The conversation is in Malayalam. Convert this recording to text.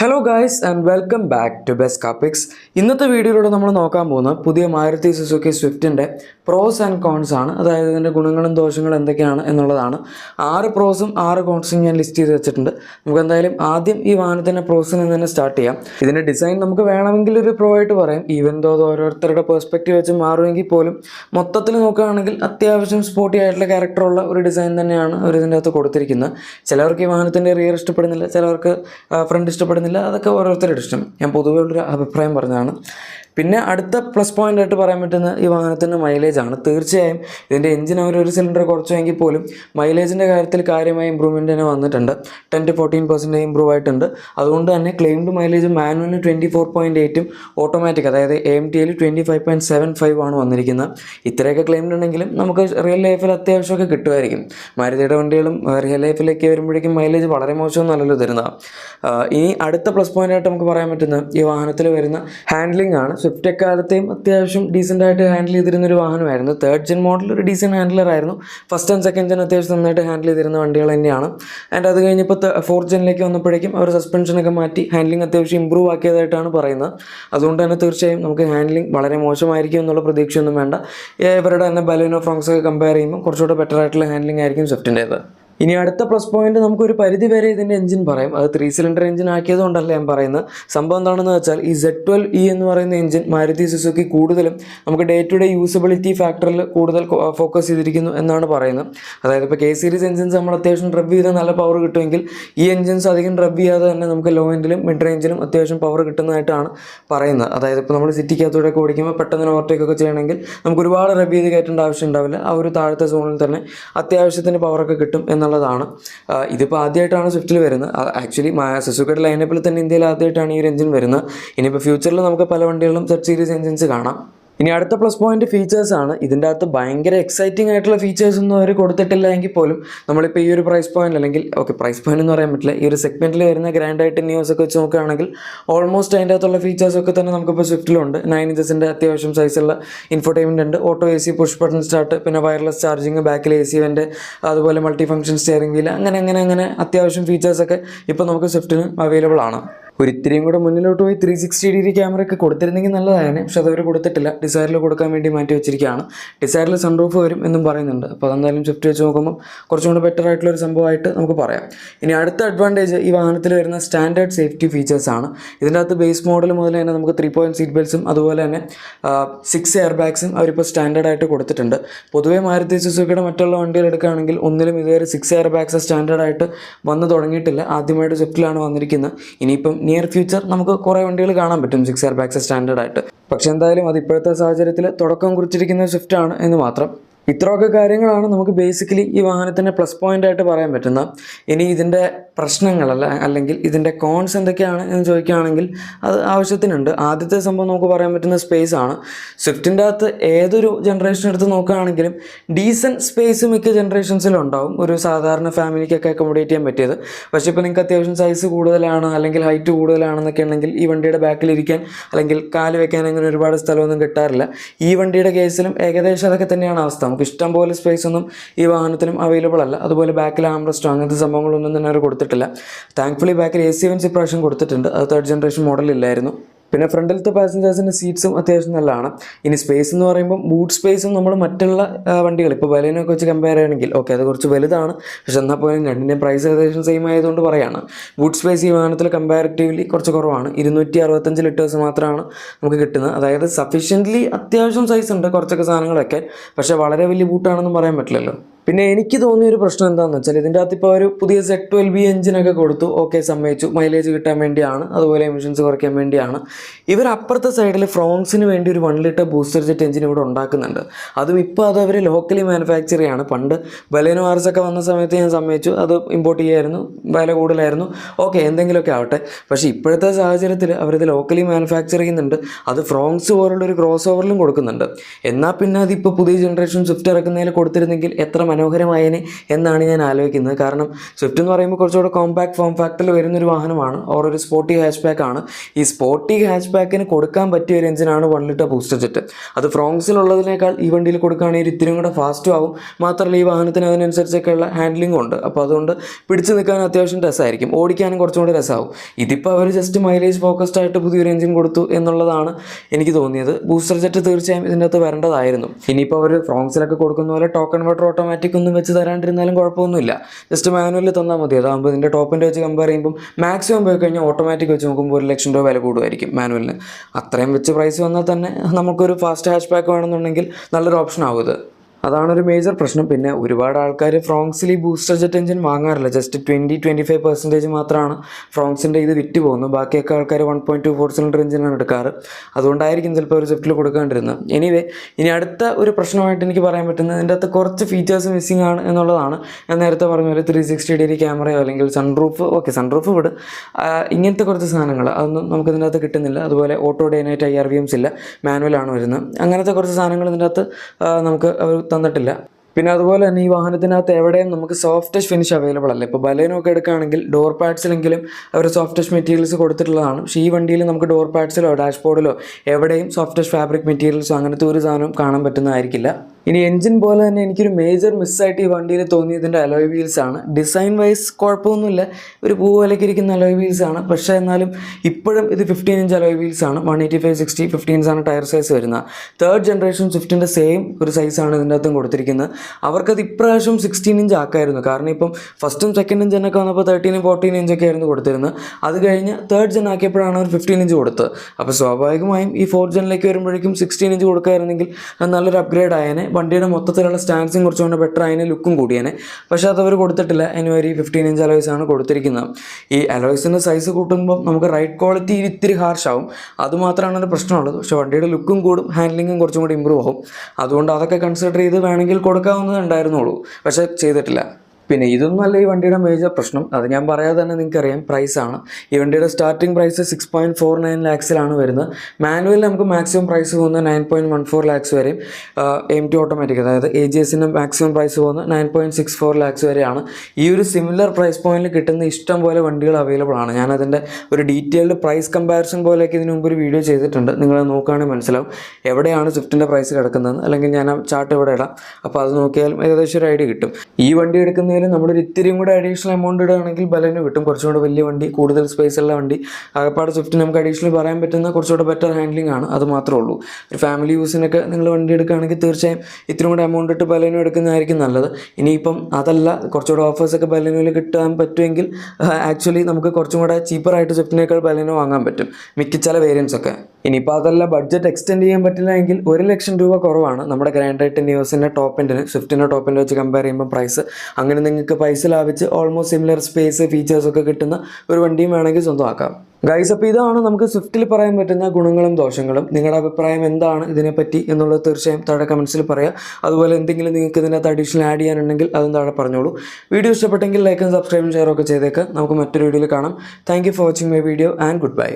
Hello guys and welcome back to best Kappix ഇന്നത്തെ വീഡിയോയിലൂടെ നമ്മൾ നോക്കാൻ പോകുന്നത് പുതിയ മാരുതി സുസുക്കി സ്വിഫ്റ്റിന്റെ പ്രോസ് ആൻഡ് കോൺസ് ആണ്. അതായത് ഇതിന്റെ ഗുണങ്ങളും ദോഷങ്ങളും എന്തൊക്കെയാണ് എന്നുള്ളതാണ്. ആറ് പ്രോസും ആറ് കോൺസും ഞാൻ ലിസ്റ്റ് ചെയ്ത് വെച്ചിട്ടുണ്ട്. നമുക്ക് എന്തായാലും ആദ്യം ഈ വാഹനത്തിന്റെ പ്രോസിൽ നിന്ന് തന്നെ സ്റ്റാർട്ട് ചെയ്യാം. ഇതിന്റെ ഡിസൈൻ നമുക്ക് വേണമെങ്കിൽ ഒരു പ്രോ ആയിട്ട് പറയാം. ഈവൻ ദോ അത് ഓരോരുത്തരുടെ പെർസ്പെക്റ്റീവ് വെച്ച് മാറുമെങ്കിൽ പോലും മൊത്തത്തിൽ നോക്കുകയാണെങ്കിൽ അത്യാവശ്യം സ്പോർട്ടി ആയിട്ടുള്ള ക്യാരക്ടറുള്ള ഒരു ഡിസൈൻ തന്നെയാണ് അവർ ഇതിന്റെ അകത്ത് കൊടുത്തിരിക്കുന്നത്. ചിലവർക്ക് ഈ വാഹനത്തിന്റെ റിയർ ഇഷ്ടപ്പെടുന്നില്ല. ചിലവർക്ക് ഫ്രണ്ട് ഇഷ്ടപ്പെടുന്നില്ല. അതൊക്കെ ഓരോരുത്തരുടെ ഇഷ്ടം. ഞാൻ പൊതുവേ ഉള്ളൊരു അഭിപ്രായം പറഞ്ഞതാണ്. പിന്നെ അടുത്ത പ്ലസ് പോയിന്റ് ആയിട്ട് പറയാൻ പറ്റുന്ന ഈ വാഹനത്തിന്റെ മൈലേജ് ആണ്. തീർച്ചയായും ഇതിന്റെ എഞ്ചിൻ അവർ ഒരു സിലിണ്ടർ കുറച്ചെങ്കിൽ പോലും മൈലേജിന്റെ കാര്യത്തിൽ കാര്യമായ ഇമ്പ്രൂവ്മെന്റ് തന്നെ വന്നിട്ടുണ്ട്. Ten to fourteen percentage improve ആയിട്ടുണ്ട്. അതുകൊണ്ട് തന്നെ ക്ലെയിംഡ് മൈലേജ് മാനുവലിന് ട്വന്റി ഫോർ പോയിന്റ് എയ്റ്റും ഓട്ടോമാറ്റിക് അതായത് M T L twenty five point seven five ആണ് വന്നിരിക്കുന്നത്. ഇത്രയൊക്കെ ക്ലെയിംഡ് ഉണ്ടെങ്കിലും നമുക്ക് റിയൽ ലൈഫിൽ അത്യാവശ്യമൊക്കെ കിട്ടുമായിരിക്കും. മാരുതിയുടെ വണ്ടികളും റിയൽ ലൈഫിലേക്ക് വരുമ്പോഴേക്കും മൈലേജ് വളരെ മോശം തരുന്നത്. തരുന്നതാണ് ഇനി അടുത്ത പ്ലസ് പോയിന്റ് ആയിട്ട് നമുക്ക് പറയാൻ പറ്റുന്ന ഈ വാഹനത്തിൽ വരുന്ന ഹാൻഡ്ലിംഗ് ആണ്. സ്വിഫ്റ്റ് എക്കാലത്തെയും അത്യാവശ്യം ഡീസന്റ് ആയിട്ട് ഹാൻഡിൽ ചെയ്തിരുന്ന ഒരു വാഹനമായിരുന്നു. തേർഡ് ജെൻ മോഡൽ ഒരു ഡീസന്റ് ഹാൻഡിലർ ആയിരുന്നു. ഫസ്റ്റ് ആൻഡ് സെക്കൻഡ് ജെൻ അത്യാവശ്യം നന്നായിട്ട് ഹാൻഡിൽ ചെയ്തിരുന്ന വണ്ടികൾ തന്നെയാണ്. ആൻഡ് അത് കഴിഞ്ഞപ്പോൾ ഫോർത്ത് ജെനിലേക്ക് വന്നപ്പോഴേക്കും അവർ സസ്പെൻഷനൊക്കെ മാറ്റി ഹാൻഡ്ലിംഗ് അത്യാവശ്യം ഇമ്പ്രൂവ് ആക്കിയതായിട്ടാണ് പറയുന്നത്. അതുകൊണ്ട് തന്നെ തീർച്ചയായും നമുക്ക് ഹാൻഡ്ലിംഗ് വളരെ മോശമായിരിക്കും എന്നുള്ള പ്രതീക്ഷയൊന്നും വേണ്ട. ഇവരുടെ തന്നെ ബലേനോ ഫ്രോങ്സ് ഒക്കെ കമ്പയർ ചെയ്യുമ്പോൾ കുറച്ചുകൂടെ ബെറ്റർ ആയിട്ടുള്ള ഹാൻഡ്ലിംഗ് ആയിരിക്കും സ്വിഫ്റ്റിന്റേത് ഇനി അടുത്ത പ്ലസ് പോയിന്റ് നമുക്ക് ഒരു പരിധി വരെ ഇതിന്റെ എഞ്ചിൻ പറയും. അത് ത്രീ സിലിണ്ടർ എഞ്ചിൻ ആക്കിയതുകൊണ്ടല്ല ഞാൻ പറയുന്നത്. സംഭവം എന്താണെന്ന് വെച്ചാൽ ഈ സെഡ് ട്വൽവ് ഇ എന്ന് പറയുന്ന എഞ്ചിൻ മാരുതി സുസുക്കി കൂടുതലും നമുക്ക് ഡേ ടു ഡേ യൂസബിലിറ്റി ഫാക്ടറിൽ കൂടുതൽ ഫോക്കസ് ചെയ്തിരിക്കുന്നു എന്നാണ് പറയുന്നത്. അതായത് ഇപ്പോൾ കെ സീരീസ് എഞ്ചിൻസ് നമ്മൾ അത്യാവശ്യം ഡ്രബ് ചെയ്താൽ നല്ല പവർ കിട്ടുമെങ്കിൽ ഈ എഞ്ചിൻസ് അധികം ഡ്രബ് ചെയ്യാതെ തന്നെ നമുക്ക് ലോ എൻഡിലും മിഡ് റേഞ്ചിലും അത്യാവശ്യം പവർ കിട്ടുന്നതായിട്ടാണ് പറയുന്നത്. അതായത് ഇപ്പോൾ നമ്മൾ സിറ്റിക്കകത്തൂടെ ഒക്കെ ഓടിക്കുമ്പോൾ പെട്ടെന്ന് ഓവർടേക്ക് ഒക്കെ ചെയ്യണമെങ്കിൽ നമുക്ക് ഒരുപാട് റബ് ചെയ്ത് കയറ്റേണ്ട ആവശ്യം ഉണ്ടാവില്ല. ആ ഒരു താഴത്തെ സോണിൽ തന്നെ അത്യാവശ്യത്തിന് പവറൊക്കെ കിട്ടും എന്നുള്ളതാണ്. ഇതിപ്പോൾ ആദ്യമായിട്ടാണ് സ്വിഫ്റ്റിൽ വരുന്നത്. ആക്ച്വലി സുസുക്കയുടെ ലൈനപ്പിൽ തന്നെ ഇന്ത്യയിൽ ആദ്യമായിട്ടാണ് ഈ ഒരു എഞ്ചിൻ വരുന്നത്. ഇനിയിപ്പോൾ ഫ്യൂച്ചറിൽ നമുക്ക് പല വണ്ടികളിലും സെറ്റ് സീരീസ് എഞ്ചിൻസ് കാണാം. ഇനി അടുത്ത പ്ലസ് പോയിന്റ് ഫീച്ചേഴ്സ് ആണ്. ഇതിന്റെ അകത്ത് ഭയങ്കര എക്സൈറ്റിംഗ് ആയിട്ടുള്ള ഫീച്ചേഴ്സ് ഒന്നും അവർ കൊടുത്തിട്ടില്ല എങ്കിൽ പോലും നമ്മളിപ്പോൾ ഈ ഒരു പ്രൈസ് പോയിന്റ് അല്ലെങ്കിൽ ഓക്കെ പ്രൈസ് പോയിന്റ് എന്ന് പറയാൻ പറ്റില്ല. ഈ ഒരു സെഗ്മെന്റിൽ വരുന്ന ഗ്രാൻഡ് ആയിട്ട് ന്യൂസ് ഒക്കെ വെച്ച് നോക്കുകയാണെങ്കിൽ ഓൾമോസ്റ്റ് അതിന്റെ അകത്തുള്ള ഫീച്ചേഴ്സ് ഒക്കെ തന്നെ നമുക്കിപ്പോൾ സ്വിഫ്റ്റിലുണ്ട് നയൻ ഇഞ്ചസിന്റെ അത്യാവശ്യം സൈസുള്ള ഇൻഫോർടൈൻമെന്റ് ഉണ്ട്. Auto A C push button start പിന്നെ വയർലെസ് ചാർജിങ് ബാക്കിൽ എ സി അതുപോലെ മൾട്ടി ഫംഗ്ഷൻ സ്റ്റിയറിംഗ് വീൽ അങ്ങനെ അങ്ങനെ അങ്ങനെ അത്യാവശ്യം ഫീച്ചേഴ്സൊക്കെ ഇപ്പോൾ നമുക്ക് സ്വിഫ്റ്റിന് അവൈലബിൾ ആണ്. ഒരിത്തിരിയും കൂടെ മുന്നിലോട്ട് പോയി ത്രീ സിക്സ്റ്റി ഡിഗ്രി ക്യാമറ ഒക്കെ കൊടുത്തിരുന്നെങ്കിൽ നല്ലതായിരുന്നു. പക്ഷെ അതവർ കൊടുത്തിട്ടില്ല. ഡിസൈറിൽ കൊടുക്കാൻ വേണ്ടി മാറ്റി വെച്ചിരിക്കുകയാണ്. ഡിസൈറിൽ സൺറൂഫ് വരും എന്നും പറയുന്നുണ്ട്. അപ്പോൾ അതെന്തായാലും സ്വിഫ്റ്റ് വെച്ച് നോക്കുമ്പോൾ കുറച്ചും കൂടെ ബെറ്റർ ആയിട്ടുള്ള ഒരു സംഭവമായിട്ട് നമുക്ക് പറയാം. ഇനി അടുത്ത അഡ്വാന്റേജ് ഈ വാഹനത്തിൽ വരുന്ന സ്റ്റാൻഡേർഡ് സേഫ്റ്റി ഫീച്ചേഴ്സ് ആണ്. ഇതിന്റെ അകത്ത് ബേസ് മോഡൽ മുതൽ തന്നെ നമുക്ക് ത്രീ പോയിന്റ് സീറ്റ് ബെൽസും അതുപോലെ തന്നെ സിക്സ് എയർ ബാഗ്സും അവരിപ്പോൾ സ്റ്റാൻഡേർഡ് ആയിട്ട് കൊടുത്തിട്ടുണ്ട്. പൊതുവേ മാരുതി സുസുക്കിയുടെ മറ്റുള്ള വണ്ടികൾ എടുക്കുകയാണെങ്കിൽ ഒന്നിലും ഇതുവരെ സിക്സ് എയർ ബാഗ്സ് സ്റ്റാൻഡേർഡ് ആയിട്ട് വന്നു തുടങ്ങിയിട്ടില്ല. ആദ്യമായിട്ട് സ്വിഫ്റ്റിലാണ് വന്നിരിക്കുന്നത്. ഇനിയിപ്പം നിയർ ഫ്യൂച്ചർ നമുക്ക് കുറേ വണ്ടികൾ കാണാൻ പറ്റും സിക്സ് എയർ ബാഗ്സ് സ്റ്റാൻഡേർഡ് ആയിട്ട്. പക്ഷേ എന്തായാലും അത് ഇപ്പോഴത്തെ സാഹചര്യത്തിൽ തുടക്കം കുറിച്ചിരിക്കുന്ന സ്വിഫ്റ്റ് ആണ് എന്ന് മാത്രം ഇത്രയൊക്കെ കാര്യങ്ങളാണ് നമുക്ക് ബേസിക്കലി ഈ വാഹനത്തിന്റെ പ്ലസ് പോയിന്റ് ആയിട്ട് പറയാൻ പറ്റുന്ന ഇനി ഇതിന്റെ പ്രശ്നങ്ങളല്ല അല്ലെങ്കിൽ ഇതിന്റെ കോൺസ് എന്തൊക്കെയാണ് എന്ന് ചോദിക്കുകയാണെങ്കിൽ അത് ആവശ്യത്തിനുണ്ട്. ആദ്യത്തെ സംഭവം നമുക്ക് പറയാൻ പറ്റുന്ന സ്പേസ് ആണ്. സ്വിഫ്റ്റിന്റെ അകത്ത് ഏതൊരു ജനറേഷൻ എടുത്ത് നോക്കുകയാണെങ്കിലും ഡീസന്റ് സ്പേസ് മിക്ക ജനറേഷൻസിലും ഉണ്ടാവും. ഒരു സാധാരണ ഫാമിലിക്കൊക്കെ അക്കോമഡേറ്റ് ചെയ്യാൻ പറ്റിയത്. പക്ഷേ ഇപ്പോൾ നിങ്ങൾക്ക് അത്യാവശ്യം സൈസ് കൂടുതലാണ് അല്ലെങ്കിൽ ഹൈറ്റ് കൂടുതലാണെന്നൊക്കെ ഉണ്ടെങ്കിൽ ഈ വണ്ടിയുടെ ബാക്കിലിരിക്കാൻ അല്ലെങ്കിൽ കാൽ വെക്കാൻ അങ്ങനെ ഒരുപാട് സ്ഥലമൊന്നും കിട്ടാറില്ല. ഈ വണ്ടിയുടെ കേസിലും ഏകദേശം അതൊക്കെ തന്നെയാണ് അവസ്ഥ. നമുക്ക് ഇഷ്ടം പോലെ സ്പേസ് ഒന്നും ഈ വാഹനത്തിനും അവൈലബിൾ അല്ല. അതുപോലെ ബാക്കിൽ ആംബ്രസ്റ്റോ അങ്ങനത്തെ സംഭവങ്ങളൊന്നും തന്നെ അവർ കൊടുത്തിട്ടില്ല താങ്ക്ഫുള്ളി ബാക്കിൽ എ സി വെൻസ് ഇപ്രാവശ്യം കൊടുത്തിട്ടുണ്ട്. അത് തേർഡ് ജനറേഷൻ മോഡൽ ഇല്ലായിരുന്നു. പിന്നെ ഫ്രണ്ടിലത്തെ പാസഞ്ചേഴ്സിന്റെ സീറ്റ്സും അത്യാവശ്യം നല്ലതാണ്. ഇനി സ്പേസ് എന്ന് പറയുമ്പോൾ ബൂട്ട് സ്പേസും നമ്മൾ മറ്റുള്ള വണ്ടികൾ ഇപ്പോൾ ബലേനൊക്കെ വെച്ച് കമ്പയർ ചെയ്യണമെങ്കിൽ ഓക്കെ അത് കുറച്ച് വലുതാണ്. പക്ഷെ എന്നാൽ പോലും രണ്ടിന്റെയും പ്രൈസ് ഏകദേശം സെയിം ആയതുകൊണ്ട് പറയാണ്. ബൂട്ട് സ്പേസ് ഈ വാഹനത്തിൽ കമ്പാരിറ്റീവ്ലി കുറച്ച് കുറവാണ്. ഇരുന്നൂറ്റി അറുപത്തഞ്ച് ലിറ്റേഴ്സ് മാത്രമാണ് നമുക്ക് കിട്ടുന്നത്. അതായത് സഫീഷ്യന്റ്ലി അത്യാവശ്യം സൈസ് ഉണ്ട് കുറച്ചൊക്കെ സാധനങ്ങളൊക്കെ. പക്ഷേ വളരെ വലിയ ബൂട്ടാണെന്നും പറയാൻ പറ്റില്ലല്ലോ. പിന്നെ എനിക്ക് തോന്നിയ ഒരു പ്രശ്നം എന്താണെന്ന് വെച്ചാൽ ഇതിന്റെ അകത്ത് ഇപ്പോൾ ഒരു പുതിയ സെറ്റ് ട്വൽവ് ബി എഞ്ചിനൊക്കെ കൊടുത്തു. ഓക്കെ സമ്മതിച്ചു. മൈലേജ് കിട്ടാൻ വേണ്ടിയാണ്. അതുപോലെ എമിഷൻസ് കുറയ്ക്കാൻ വേണ്ടിയാണ്. ഇവർ അപ്പുറത്തെ സൈഡിൽ ഫ്രോങ്സിന് വേണ്ടി ഒരു one litre booster jet engine ഇവിടെ ഉണ്ടാക്കുന്നുണ്ട്. അതും ഇപ്പോൾ അത് അവർ ലോക്കലി മാനുഫാക്ചർ ആണ് പണ്ട് ബലേനോ ആർസ് ഒക്കെ വന്ന സമയത്ത് ഞാൻ സമ്മതിച്ചു. അത് ഇമ്പോർട്ട് ചെയ്യായിരുന്നു. വില കൂടുതലായിരുന്നു. ഓക്കെ എന്തെങ്കിലുമൊക്കെ ആവട്ടെ. പക്ഷേ ഇപ്പോഴത്തെ സാഹചര്യത്തിൽ അവരിത് ലോക്കലി മാനുഫാക്ചർ ചെയ്യുന്നുണ്ട്. അത് ഫ്രോങ്സ് പോലുള്ള ഒരു ക്രോസ് ഓവറിലും കൊടുക്കുന്നുണ്ട്. എന്നാൽ പിന്നെ അതിപ്പോൾ പുതിയ ജനറേഷൻ സ്വിഫ്റ്റ് ഇറക്കുന്നതിൽ കൊടുത്തിരുന്നെങ്കിൽ എത്ര മനോഹരമായേനെ എന്നാണ് ഞാൻ ആലോചിക്കുന്നത്. കാരണം സ്വിഫ്റ്റ് എന്ന് പറയുമ്പോൾ കുറച്ചുകൂടെ കോമ്പാക്ട് ഫോം ഫാക്ടറിൽ വരുന്നൊരു വാഹനമാണ്. ഓർ ഒരു സ്പോർട്ടി ഹാച്ച് ബാക്ക് ആണ്. ഈ സ്പോർട്ടി ഹാച്ച് ബാക്കിന് കൊടുക്കാൻ പറ്റിയ ഒരു എഞ്ചിനാണ് വൺ ലിറ്റർ ബൂസ്റ്റർ ജെറ്റ് അത് ഫ്രോങ്സിലുള്ളതിനേക്കാൾ ഈ വണ്ടിയിൽ കൊടുക്കുകയാണെങ്കിൽ ഇത്തിരി കൂടെ ഫാസ്റ്റും ആവും. മാത്രമല്ല ഈ വാഹനത്തിന് അതിനനുസരിച്ചൊക്കെയുള്ള ഹാൻഡ്ലിംഗ് ഉണ്ട്. അപ്പോൾ അതുകൊണ്ട് പിടിച്ചു നിൽക്കാൻ അത്യാവശ്യം രസമായിരിക്കും. ഓടിക്കാനും കുറച്ചും കൂടെ രസമാവും. ഇതിപ്പോൾ അവർ ജസ്റ്റ് മൈലേജ് ഫോക്കസ്ഡ് ആയിട്ട് പുതിയൊരു എഞ്ചിൻ കൊടുത്തു എന്നുള്ളതാണ് എനിക്ക് തോന്നിയത്. ബൂസ്റ്റർ ജെറ്റ് തീർച്ചയായും ഇതിന്റെ അകത്ത് വരേണ്ടതായിരുന്നു. ഇനിയിപ്പോൾ അവർ ഫ്രോങ്സിലൊക്കെ കൊടുക്കുന്ന പോലെ ടോക്കൺ വാട്ടർ ഓട്ടോമാറ്റിക് ഒന്നും വെച്ച് തരാണ്ടിരുന്നാലും കുഴപ്പമൊന്നുമില്ല. ജസ്റ്റ് മാനുവലിൽ തന്നാൽ മതി. അതാകുമ്പോൾ ഇതിന്റെ ടോപ്പിന്റെ വെച്ച് കമ്പയർ ചെയ്യുമ്പോൾ മാക്സിമം പോയി കഴിഞ്ഞാൽ ഓട്ടോമാറ്റിക് വെച്ച് നോക്കുമ്പോൾ ഒരു ലക്ഷം രൂപ വില കൂടുമായിരിക്കും മാനുവലിന് അത്രയും വെച്ച് പ്രൈസ് വന്നാൽ തന്നെ നമുക്കൊരു ഫാസ്റ്റ് ഹാഷ് ബാക്ക് വേണമെന്നുണ്ടെങ്കിൽ നല്ലൊരു ഓപ്ഷൻ ആവും ഇത്. അതാണ് ഒരു മേജർ പ്രശ്നം. പിന്നെ ഒരുപാട് ആൾക്കാർ ഫ്രോങ്സിൽ ഈ booster jet engine വാങ്ങാറില്ല. Just twenty twenty five percentage മാത്രമാണ് ഫ്രോങ്സിന്റെ ഇത് വിറ്റ് പോകുന്നത് ബാക്കിയൊക്കെ ആൾക്കാർ one point two four cylinder എഞ്ചിനാണ് എടുക്കാറ്. അതുകൊണ്ടായിരിക്കും ചിലപ്പോൾ ഒരു സ്വിഫ്റ്റിൽ കൊടുക്കാണ്ടിരുന്നത്. എനിവേ ഇനി അടുത്ത ഒരു പ്രശ്നമായിട്ട് എനിക്ക് പറയാൻ പറ്റുന്നത് ഇതിന്റെ അകത്ത് കുറച്ച് ഫീച്ചേഴ്സ് മിസ്സിംഗ് ആണ് എന്നുള്ളതാണ്. ഞാൻ നേരത്തെ പറഞ്ഞ പോലെ ത്രീ സിക്സ്റ്റി ഡിഗ്രി ക്യാമറയോ അല്ലെങ്കിൽ സൺറൂഫ് ഓക്കെ സൺറൂഫ് വിട് ഇങ്ങനത്തെ കുറച്ച് സാധനങ്ങൾ അതൊന്നും നമുക്ക് ഇതിന്റെ അകത്ത് കിട്ടുന്നില്ല. അതുപോലെ auto day night I R V Ms ഇല്ല. മാനുവലാണ് വരുന്നത്. അങ്ങനത്തെ കുറച്ച് സാധനങ്ങൾ ഇതിന്റെ അകത്ത് നമുക്ക് തന്നിട്ടില്ല. പിന്നെ അതുപോലെ തന്നെ ഈ വാഹനത്തിനകത്ത് എവിടെയും നമുക്ക് സോഫ്റ്റ് ടച്ച് ഫിനിഷ് അവൈലബിൾ അല്ല. ഇപ്പോൾ ബലേനൊക്കെ എടുക്കുകയാണെങ്കിൽ ഡോർ പാഡ്സിലെങ്കിലും അവർ സോഫ്റ്റ് ടച്ച് മെറ്റീരിയൽസ് കൊടുത്തിട്ടുള്ളതാണ്. പക്ഷേ ഈ വണ്ടിയിൽ നമുക്ക് ഡോർ പാഡ്സിലോ ഡാഷ്ബോർഡിലോ എവിടെയും സോഫ്റ്റ് ടച്ച് ഫാബ്രിക് മെറ്റീരിയൽസോ അങ്ങനത്തെ ഒരു സാധനവും കാണാൻ പറ്റുന്നതായിരിക്കില്ല. ഇനി എൻജിൻ പോലെ തന്നെ എനിക്കൊരു മേജർ മിസ്സായിട്ട് ഈ വണ്ടിയിൽ തോന്നിയതിന്റെ അലോയ് വീൽസ് ആണ്. ഡിസൈൻ വൈസ് കുഴപ്പമൊന്നുമില്ല. ഒരു പൂ വിലക്കിരിക്കുന്ന അലോയ് വീൽസ് ആണ്. പക്ഷേ എന്നാലും ഇപ്പോഴും ഇത് ഫിഫ്റ്റീൻ ഇഞ്ച് അലോയ് വീൽസ് ആണ്. One eighty five sixty fifteens ആണ് ടയർ സൈസ് വരുന്നത്. തേർഡ് ജനറേഷൻ സ്വിഫ്റ്റിന്റെ സെയിം ഒരു സൈസാണ് ഇതിന്റെ അകത്തും കൊടുത്തിരിക്കുന്നത്. അവർക്കത് ഇപ്രാവശ്യം സിക്സ്റ്റീൻ ഇഞ്ച് ആക്കായിരുന്നു. കാരണം ഇപ്പം ഫസ്റ്റും സെക്കൻഡ് ഇഞ്ചിനൊക്കെ വന്നപ്പോൾ തേർട്ടീനും ഫോർട്ടീൻ ഇഞ്ചൊക്കെ ആയിരുന്നു കൊടുത്തിരുന്നത്. അത് കഴിഞ്ഞ് തേർഡ് ജൻ ആക്കിയപ്പോഴാണ് അവർ ഫിഫ്റ്റീൻ ഇഞ്ച് കൊടുത്തത്. അപ്പോൾ സ്വാഭാവികമായും ഈ ഫോർ ജനിലേക്ക് വരുമ്പോഴേക്കും സിക്സ്റ്റീൻ ഇഞ്ച് കൊടുക്കായിരുന്നെങ്കിൽ നല്ലൊരു അപ്ഗ്രേഡ് ആയേനെ. വണ്ടിയുടെ മൊത്തത്തിലുള്ള സ്റ്റാൻസും കുറച്ചുകൊണ്ട് ബെറ്റർ അതിന് ലുക്കും കൂടിയേനെ. പക്ഷേ അതവർ കൊടുത്തിട്ടില്ല. അനുവരി ഫിഫ്റ്റീൻ ഇഞ്ച് അലോയ്സ് ആണ് കൊടുത്തിരിക്കുന്നത്. ഈ അലോയ്സിന്റെ സൈസ് കൂട്ടുമ്പോൾ നമുക്ക് റൈറ്റ് ക്വാളിറ്റി ഇത്തിരി ഹാർഷ് ആവും. അതുമാത്രമാണ് ഒരു പ്രശ്നമുള്ളത്. പക്ഷേ വണ്ടിയുടെ ലുക്കും കൂടും ഹാൻഡ്ലിങ്ങും കുറച്ചും കൂടി ഇമ്പ്രൂവ് ആവും. അതുകൊണ്ട് അതൊക്കെ കൺസിഡർ ചെയ്ത് വേണമെങ്കിൽ കൊടുക്കാവുന്നതേ ഉണ്ടായിരുന്നുള്ളൂ. പക്ഷേ ചെയ്തിട്ടില്ല. പിന്നെ ഇതൊന്നും അല്ല ഈ വണ്ടിയുടെ മേജർ പ്രശ്നം. അത് ഞാൻ പറയാതെ തന്നെ നിങ്ങൾക്ക് നിങ്ങൾക്കറിയാം പ്രൈസാണ് ഈ വണ്ടിയുടെ starting price six point four nine ലാക്സിലാണ് വരുന്നത്. മാനുവലിൽ നമുക്ക് മാക്സിമം പ്രൈസ് പോകുന്നത് nine point one four lakhs വരെയും എം ടി ഓട്ടോമാറ്റിക് അതായത് എ ജി എസിന്റെ മാക്സിമം പ്രൈസ് പോകുന്നത് nine point six four lakhs വരെയാണ്. ഈ ഒരു സിമിലർ പ്രൈസ് പോയിന്റിൽ കിട്ടുന്ന ഇഷ്ടം പോലെ വണ്ടികൾ അവൈലബിൾ ആണ്. ഞാൻ ഞാനതിന്റെ ഒരു ഡീറ്റെയിൽഡ് പ്രൈസ് കമ്പാരിസൺ പോലെയൊക്കെ ഇതിനു മുമ്പ് ഒരു വീഡിയോ ചെയ്തിട്ടുണ്ട്. നിങ്ങൾ നോക്കുകയാണെങ്കിൽ മനസ്സിലാവും. എവിടെയാണ് സ്വിഫ്റ്റിന്റെ പ്രൈസ് കിടക്കുന്നത്? അല്ലെങ്കിൽ ഞാൻ ആ ചാർട്ട് ഇവിടെ ഇടാം. അപ്പോൾ അത് നോക്കിയാൽ ഏകദേശം ഒരു ഐഡിയ കിട്ടും. ഈ വണ്ടി എടുക്കുന്നതിൽ നമ്മളൊരു ഇത്തിരിയും കൂടെ അഡീഷണൽ എമൗണ്ട് ഇടുകയാണെങ്കിൽ ബലന് കിട്ടും. കുറച്ചുകൂടെ വലിയ വണ്ടി കൂടുതൽ സ്പേസ് ഉള്ള വണ്ടി. ആകപ്പാട് സ്വിഫ്റ്റ് നമുക്ക് അഡീഷണൽ പറയാൻ പറ്റുന്ന കുറച്ചുകൂടെ ബെറ്റർ ഹാൻഡ്ലിംഗ് ആണ്. അത് മാത്രമേ ഉള്ളൂ. ഒരു ഫാമിലി യൂസിനൊക്കെ നിങ്ങൾ വണ്ടി എടുക്കുകയാണെങ്കിൽ തീർച്ചയായും ഇത്രയും കൂടെ എമൗണ്ട് ഇട്ട് ബലനും എടുക്കുന്നതായിരിക്കും നല്ലത്. ഇനിയിപ്പം അതല്ല കുറച്ചുകൂടെ ഓഫേഴ്സൊക്കെ ബലനുവിൽ കിട്ടാൻ പറ്റുമെങ്കിൽ ആക്ച്വലി നമുക്ക് കുറച്ചും കൂടെ ചീപ്പറായിട്ട് സ്വിഫ്റ്റിനേക്കാൾ ബലനോ വാങ്ങാൻ പറ്റും. മിക്ക ചില വേരിയൻസ് ഒക്കെ. ഇനിയിപ്പോൾ അതല്ല ബഡ്ജറ്റ് എക്സ്റ്റെൻഡ് ചെയ്യാൻ പറ്റില്ല എങ്കിൽ ഒരു ലക്ഷം രൂപ കുറവാണ് നമ്മുടെ ഗ്രാൻഡ് ഐറ്റൻ ന്യൂസിന്റെ ടോപ്പ് എൻഡിന് സ്വിഫ്റ്റിന്റെ ടോപ്പ് എൻഡ് വെച്ച് കമ്പയർ ചെയ്യുമ്പോൾ പ്രൈസ് അങ്ങനെ നിങ്ങൾക്ക് പൈസ ലാഭിച്ച് ഓൾമോസ്റ്റ് സിമിലർ സ്പേസ് ഫീച്ചേഴ്സൊക്കെ കിട്ടുന്ന ഒരു വണ്ടിയും വേണമെങ്കിൽ സ്വന്തമാക്കാം. ഗൈസ് അപ്പോൾ ഇതാണ് നമുക്ക് സ്വിഫ്റ്റിൽ പറയാൻ പറ്റുന്ന ഗുണങ്ങളും ദോഷങ്ങളും. നിങ്ങളുടെ അഭിപ്രായം എന്താണ് ഇതിനെപ്പറ്റി എന്നുള്ളത് തീർച്ചയായും താഴെ കമൻസിൽ പറയാം. അതുപോലെ എന്തെങ്കിലും നിങ്ങൾക്ക് ഇതിനകത്ത് അഡീഷണൽ ആഡ് ചെയ്യാനുണ്ടെങ്കിൽ അതും താഴെ പറഞ്ഞോളൂ. വീഡിയോ ഇഷ്ടപ്പെട്ടെങ്കിൽ ലൈക്കും സബ്സ്ക്രൈബും ഷെയറും ഒക്കെ ചെയ്തേക്ക്. നമുക്ക് മറ്റൊരു വീഡിയോയിൽ കാണാം. Thank for watching my video and good bye